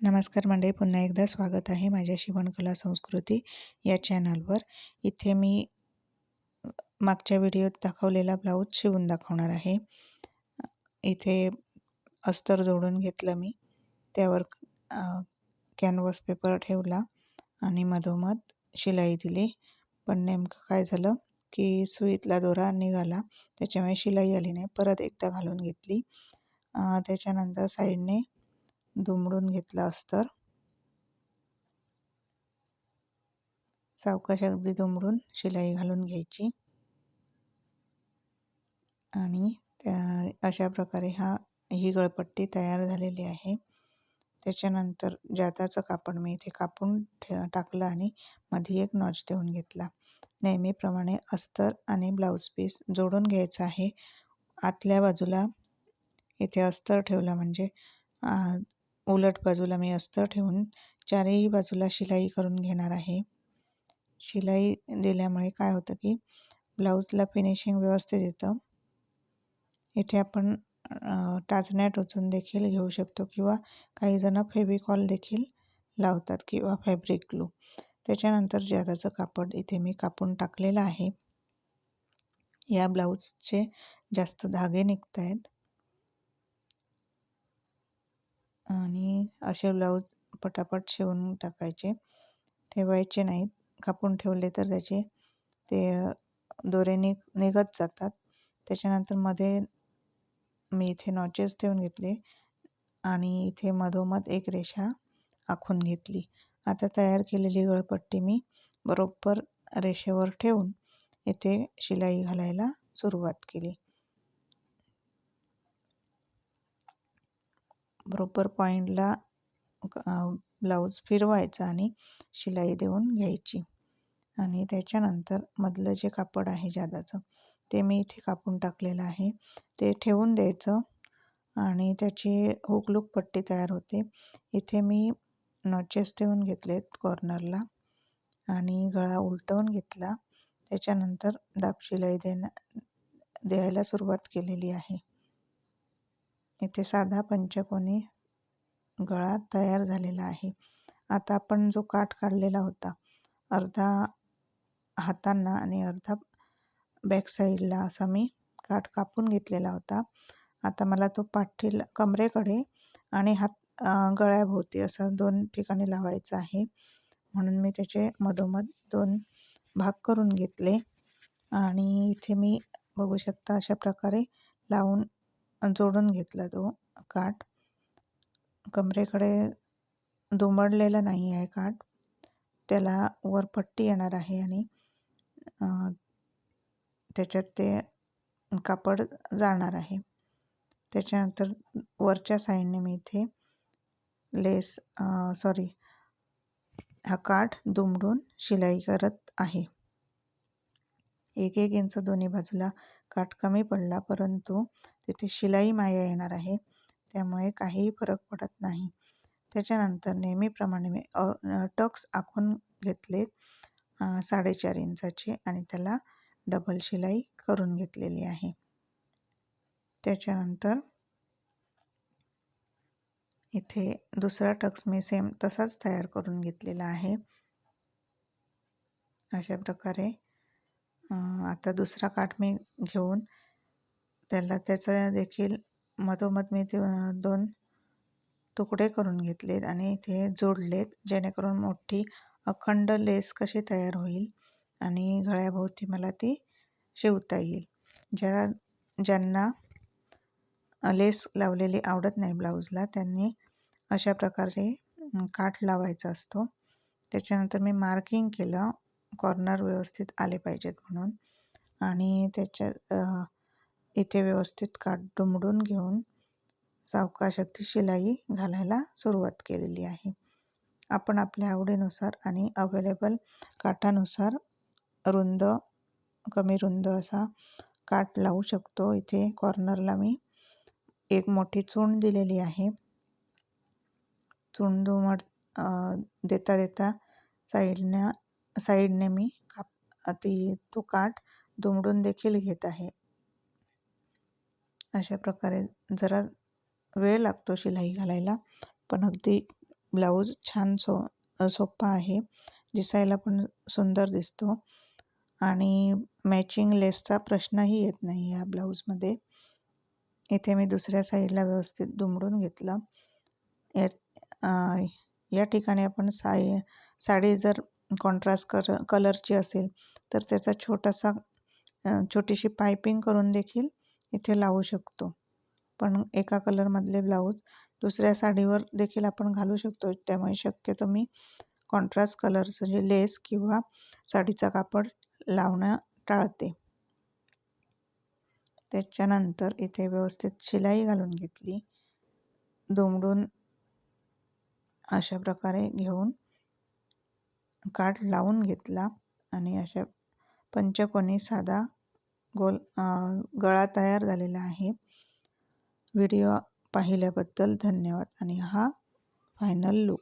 नमस्कार मंडळी पुन्हा एकदा स्वागत आहे माझ्या शिवणकला संस्कृती या चॅनलवर. इथे मी मागच्या व्हिडिओत दाखवलेला ब्लाऊज शिवून दाखवणार आहे. इथे अस्तर जोडून घेतलं मी. त्यावर कॅनव्हास पेपर ठेवला आणि मधोमध शिलाई दिली. पण नेमकं काय झालं की सुईतला दोरा निघाला. त्याच्यामुळे शिलाई आली नाही. परत एकदा घालून घेतली. त्याच्यानंतर साईडने दुमडून घेतलं अस्तर. सावकाश अगदी दुमडून शिलाई घालून घ्यायची. आणि त्या अशा प्रकारे हा ही गळपट्टी तयार झालेली आहे. त्याच्यानंतर जाताचं कापड मी इथे कापून ठे टाकलं आणि मध्ये एक नॉच देऊन घेतला. नेहमीप्रमाणे अस्तर आणि ब्लाऊज पीस जोडून घ्यायचं आहे. आतल्या बाजूला इथे अस्तर ठेवलं म्हणजे उलट बाजूला मी अस्तर ठेवून चारही बाजूला शिलाई करून घेणार आहे. शिलाई दिल्यामुळे काय होतं की ब्लाऊजला फिनिशिंग व्यवस्थित येतं. इथे आपण टाचण्या टोचून देखील घेऊ शकतो किंवा काही जण फेविकॉल देखील लावतात किंवा फॅब्रिक ग्लू. त्याच्यानंतर जादाचं कापड इथे मी कापून टाकलेलं आहे. या ब्लाऊजचे जास्त धागे निघत आहेत आणि असे ब्लाऊज पटापट शिवून टाकायचे. ठेवायचे नाहीत. कापून ठेवले तर त्याचे ते दोरे निघ निघत जातात. त्याच्यानंतरमध्ये मी इथे नॉचेस ठेवून घेतले आणि इथे मधोमध एक रेषा आखून घेतली. आता तयार केलेली गळपट्टी मी बरोबर रेषेवर ठेवून इथे शिलाई घालायला सुरुवात केली. बरोबर पॉईंटला ब्लाऊज फिरवायचा आणि शिलाई देऊन घ्यायची. आणि त्याच्यानंतर मधलं जे कापड आहे जादाचं ते मी इथे कापून टाकलेलं आहे. ते ठेवून द्यायचं आणि त्याची हुकलूक पट्टी तयार होते. इथे मी नॉचेस ठेवून घेतलेत कॉर्नरला आणि गळा उलटवून घेतला. त्याच्यानंतर दाब शिलाई देण्या द्यायला सुरुवात केलेली आहे. इथे साधा पंचकोनी गळा तयार झालेला आहे. आता आपण जो काठ काढलेला होता अर्धा हातांना आणि अर्धा बॅक साईडला असा मी काठ कापून घेतलेला होता. आता मला तो पाठीला कमरेकडे आणि हात गळ्याभोवती असं दोन ठिकाणी लावायचं आहे. म्हणून मी त्याचे मधोमध दोन भाग करून घेतले. आणि इथे मी बघू शकता अशा प्रकारे लावून जोडून घेतला तो काठ. कमरेकडे दुमडलेला नाही आहे काठ. त्याला वर पट्टी येणार आहे आणि त्याच्यात ते कापड जाणार आहे. त्याच्यानंतर वरच्या साईडने मी इथे लेस सॉरी हा काठ दुमडून शिलाई करत आहे. एक एक इंच दोन्ही बाजूला काठ कमी पडला परंतु तिथे शिलाई माया येणार आहे त्यामुळे काहीही फरक पडत नाही. त्याच्यानंतर नेहमीप्रमाणे मी टक्स आखून घेतले साडेचार इंचाचे आणि त्याला डबल शिलाई करून घेतलेली आहे. त्याच्यानंतर इथे दुसरा टक्स मी सेम तसाच तयार करून घेतलेला आहे. अशा प्रकारे आता दुसरा काठ मी घेऊन त्याला त्याचा देखील मधोमध मी ते दोन तुकडे करून घेतलेत आणि ते जोडलेत जेणेकरून मोठी अखंड लेस कशी तयार होईल आणि गळ्याभोवती मला ती शिवता येईल. ज्या ज्यांना लेस लावलेली आवडत नाही ब्लाऊजला त्यांनी अशा प्रकारे काठ लावायचा असतो. त्याच्यानंतर मी मार्किंग केलं. कॉर्नर व्यवस्थित आले पाहिजेत म्हणून. आणि त्याच्या इथे व्यवस्थित काठ दुमडून घेऊन सावकाश अगदी शिलाई घालायला सुरुवात केलेली आहे. आपण आपल्या आवडीनुसार आणि अवेलेबल काठानुसार रुंद कमी रुंद असा काठ लावू शकतो. इथे कॉर्नरला मी एक मोठी चूण दिलेली आहे. चूण दुमड देता देता साईडनं साईडने मी काप ती तो काठ दुमडून देखील घेत आहे. अशा प्रकारे जरा वेळ लागतो शिलाई घालायला पण अगदी ब्लाऊज छान सो सोप्पा आहे. दिसायला पण सुंदर दिसतो. आणि मॅचिंग लेसचा प्रश्नही येत नाही या ब्लाऊजमध्ये. इथे मी दुसऱ्या साईडला व्यवस्थित दुमडून घेतलं. या या ठिकाणी आपण साई साडी जर कॉन्ट्रास्ट कर कलरची असेल तर त्याचा छोटासा छोटीशी पायपिंग करून देखील इथे लावू शकतो. पण एका कलरमधले ब्लाऊज दुसऱ्या साडीवर देखील आपण घालू शकतो. त्यामुळे शक्यतो मी कॉन्ट्रास्ट कलरचं जे लेस किंवा साडीचा कापड लावणं टाळते. त्याच्यानंतर इथे व्यवस्थित शिलाई घालून घेतली. दुमडून अशा प्रकारे घेऊन काठ लावून घेतला आणि अशा पंचकोनी साधा गोल गळा तयार झालेला आहे. व्हिडिओ पाहिल्याबद्दल धन्यवाद. आणि हा फायनल लुक